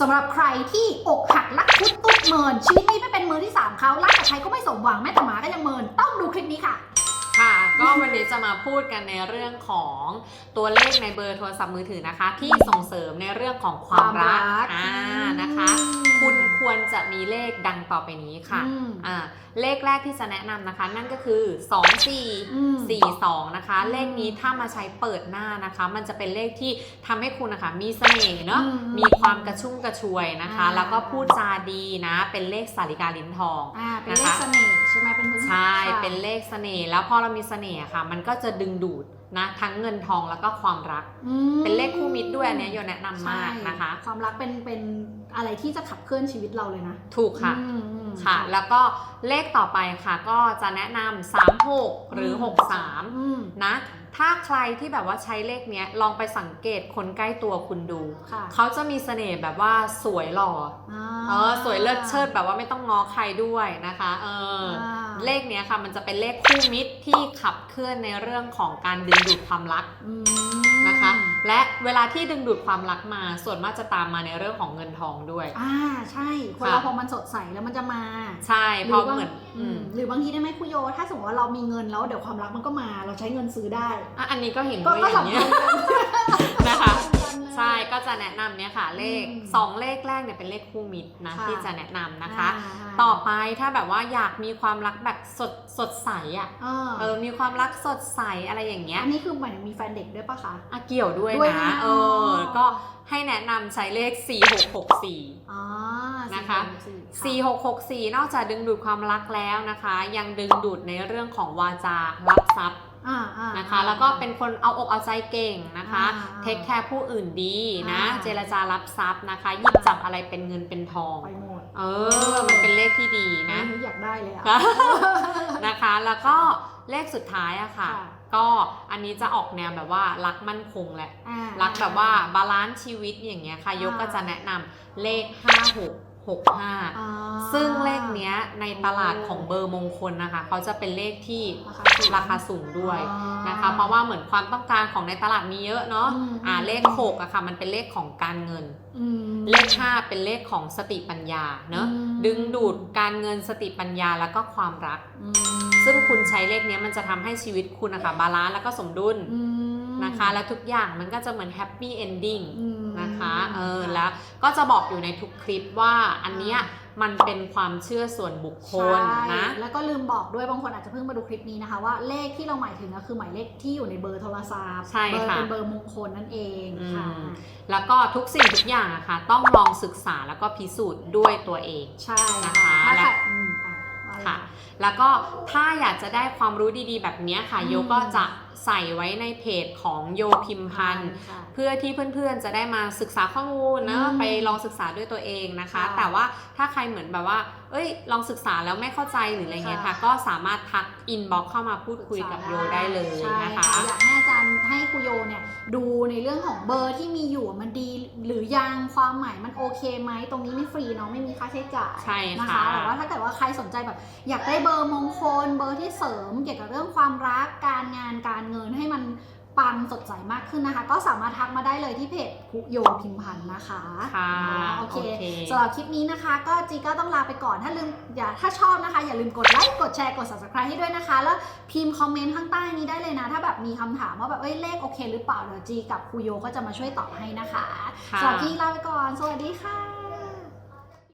สำหรับใครที่อกหักรักคุดตุ๊ดเมินชีวิตนี้ไม่เป็นมือที่สามเขารักกับใครก็ไม่สมหวังแม้แต่หมาก็ยังเมิน ต้องดูคลิปนี้ค่ะ ค่ะ ก็วันนี้จะมาพูดกันในเรื่องของตัวเลขในเบอร์โทรศัพท์มือถือนะคะ ที่ส่งเสริมในเรื่องของความรักความรักอ่านะคะ คุณควรจะมีเลขดังต่อไปนี้ค่ะอืมอ่าเลขแรกที่จะแนะนำนะคะ นั่นก็คือ 2 4อืม4 2 นะคะอืมเลขนี้ถ้ามาใช้เปิดหน้านะคะ มันจะเป็นเลขที่ทำให้คุณนะคะ มีเสน่ห์เนาะอืมมีความกระชุ่มกระชวยนะคะอ่าแล้วก็พูดจาดีนะ เป็นเลขสาริกาลิ้นทองอ่าเป็นเลนะคะขเสน่ห์ใช่ไหมเป็นพื้นฐานใช่ค่ะเป็นเลขเสน่ห์แล้วพอเรามีเสน่ห์อะค่ะ มันก็จะดึงดูดนะทั้งเงินทองแล้วก็ความรักอืมเป็นเลขคู่มิตรด้วยอันเนี้ยโยแนะนำมากนะคะใช่ความรักเป็นเป็นอะไรที่จะขับเคลื่อนชีวิตเราเลยนะ ถูกค่ะอืมอืมค่ะ แล้วก็เลขต่อไปค่ะก็จะแนะนำ36 หรือ 63อืมนะ ถ้าใครที่แบบว่าใช้เลขเนี้ยลองไปสังเกตคนใกล้ตัวคุณดูค่ะเขาจะมีเสน่ห์แบบว่าสวยหล่ออ่าเออสวยเลิศเชิดแบบว่าไม่ต้องง้อใครด้วยนะคะ เอออ่า เลขเนี้ยค่ะ มันจะเป็นเลขคู่มิตรที่ขับเคลื่อนในเรื่องของการดึงดูดความรักอืมนะคะ และเวลาที่ดึงดูดความรักมา ส่วนมากจะตามมาในเรื่องของเงินทองด้วย อ่าใช่ คนค่ะเราพอมันสดใสแล้วมันจะมา ใช่เพราะเหมือนอือืมมหรือบางทีได้ไหมคุโย ถ้าสมมติว่าเรามีเงินแล้วเดี๋ยวความรักมันก็มา เราใช้เงินซื้อได้อะอันนี้ก็เห็นก็ด้วยก็อย่างสำเงี้คัยญกันนะคะสำคัญเลย ใช่ก็จะแนะนำเนี่ยค่ะเลข อืมสองเลขแรกเนี่ยเป็นเลขคู่มิตรนะค่ะ ที่จะแนะนำนะคะอ่าต่อไปถ้าแบบว่าอยากมีความรักแบบสดสดใสอะเออเออมีความรักสดใสอะไรอย่างเงี้ยอันนี้คือหมายถึงมีแฟนเด็กด้วยปะคะ อะเกี่ยวด้วยด้วยนะนะเออก็ให้แนะนำใช้เลข 4664 อ๋อนะคะ สี่หกหกสี่4664 นอกจากดึงดูดความรักแล้วนะคะ ยังดึงดูดในเรื่องของวาจารับทรัพย์อ่าอ่า นะคะ แล้วก็เป็นคนเอาอกเอาใจเก่งนะคะอ่าเทคแคร์ผู้อื่นดีนะอ่าเจรจารับทรัพย์นะคะหยิบจับอะไรเป็นเงินเป็นทองไปหมดเออมันเป็นเลขที่ดีนะอัอยากได้เลยอะนะคะ แล้วก็เลขสุดท้ายอะค่ะค่ะ ก็อันนี้จะออกแนวแบบว่ารักมั่นคงแหละอ่ารักแบบว่าบาลานซ์ชีวิตอย่างเงี้ยค่ะยกก็จะแนะนำเลข 5665 อ่าซึ่งเลขเนี้ยในตลาดของเบอร์มงคลนะคะ เขาจะเป็นเลขที่ราคาสูง ราคาสูงด้วยอ่านนะคะ เพราะว่าเหมือนความต้องการของในตลาดมีเยอะเนาะอืม อ่าเลข6อะค่ะมันเป็นเลขของการเงิน อืม เลข 5 เป็นเลขของสติปัญญาเนาะอืม ดึงดูดการเงินสติปัญญาแล้วก็ความรัก อืมซึ่งคุณใช้เลขเนี้ยมันจะทำให้ชีวิตคุณนะคะบาลานซ์แล้วก็สมดุลอืมนะคะ แล้วทุกอย่างมันก็จะเหมือนแฮปปี้เอนดิ้ง อืม นะ คะเออแล้วก็จะบอกอยู่ในทุกคลิปว่าอันเนี้ยมันเป็นความเชื่อส่วนบุคคลใช่นะ แล้วก็ลืมบอกด้วยบางคนอาจจะเพิ่งมาดูคลิปนี้นะคะ ว่าเลขที่เราหมายถึงก็คือหมายเลขที่อยู่ในเบอร์โทรศัพท์ใช่เบอร์ค่ะเป็นเบอร์มงคลนั่นเองอืค่ะมแล้วก็ทุกสิ่งทุกอย่างอะค่ะต้องลองศึกษาแล้วก็พิสูจน์ด้วยตัวเองใช่นะคะถ้าและใครอืมอะว่าเลย ค่ะ แล้วก็ถ้าอยากจะได้ความรู้ดีๆ แบบเนี้ยค่ะอืมโยก็จะใส่ไว้ในเพจของโยพิมพันธ์ค่ะเพื่อที่เพื่อนๆจะได้มาศึกษาข้อมูลนะอืมไปลองศึกษาด้วยตัวเองนะคะค่ะแต่ว่าถ้าใครเหมือนแบบว่า เอ้ย ลองศึกษาแล้วไม่เข้าใจหรืออะไรเงี้ยค่ะค่ะก็สามารถทักอินบ็อกเข้ามาพูดคุยกับโยได้เลยใช่นะคะอยากให้อาจารย์ให้ครูโยเนี่ยดูในเรื่องของเบอร์ที่มีอยู่มันดีหรือยังความหมายมันโอเคไหมตรงนี้ไม่ฟรีเนาะไม่มีค่าใช้จ่ายใช่นะค่ะคะแต่ว่าถ้าเกิดว่าใครสนใจแบบอยากได้เบอร์มงคล เบอร์ที่เสริมเกี่ยวกับเรื่องความรักการงานการเงินให้มันปังสดใสมากขึ้นนะคะ ก็สามารถทักมาได้เลยที่เพจคุโยพิมพันธ์นะคะค่ะอ๋อโอเคโอเคสำหรับคลิปนี้นะคะ ก็จีก็ต้องลาไปก่อนถ้าลืมอย่าถ้าชอบนะคะ อย่าลืมกดไลค์กดแชร์กด subscribe ให้ด้วยนะคะ แล้วพิมพ์คอมเมนต์ข้างใต้นี้ได้เลยนะ ถ้าแบบมีคำถามว่าแบบเอ้ยเลขโอเคหรือเปล่าเดี๋ยวจีกับคุโยก็จะมาช่วยตอบให้นะคะค่ะสำหรับที่นี้ลาไปก่อน สวัสดีค่ะ